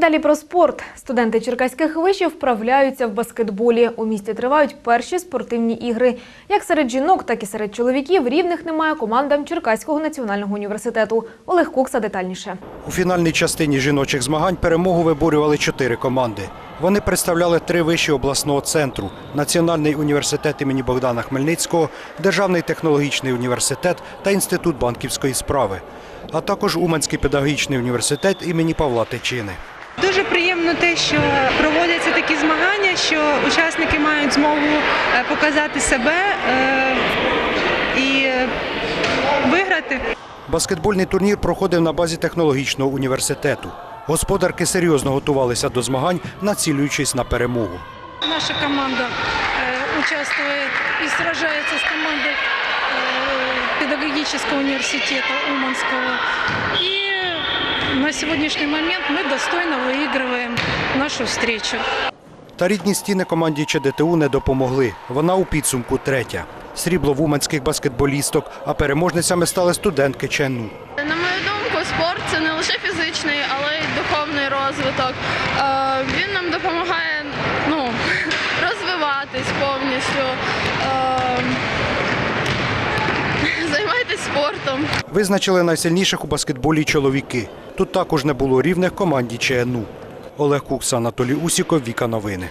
Далі про спорт. Студенти черкаських вишів вправляються в баскетболі. У місті тривають перші спортивні ігри. Як серед жінок, так і серед чоловіків рівних немає командам Черкаського національного університету. Олег Кукса детальніше. У фінальній частині жіночих змагань перемогу виборювали чотири команди. Вони представляли три виші обласного центру: Національний університет імені Богдана Хмельницького, Державний технологічний університет та Інститут банківської справи, а також Уманський педагогічний університет імені Павла Тичини. Що проводяться такі змагання, що учасники мають змогу е, показати себе е, і е, виграти. Баскетбольний турнір проходив на базі технологічного університету. Господарки серйозно готувалися до змагань, націлюючись на перемогу. Наша команда э, участвует и сражается с командой э, педагогического университета Уманского. И на сегодняшний момент мы достойно выигрываем нашу встречу. Та рідні стіни команді ЧДТУ не допомогли. Вона у підсумку третя. Срібло в уманських баскетболісток, а переможницями стали студентки ЧНУ. На мою думку, спорт це не лише фізичний, але й духовний розвиток. Е, Він нам допомагає ну, розвиватись повністю. Е, Займайтесь спортом. Визначили найсильніших у баскетболі чоловіки. Тут також не було рівних команді ЧНУ. Олег Кукса, Анатолій Усіков, Віка Новини.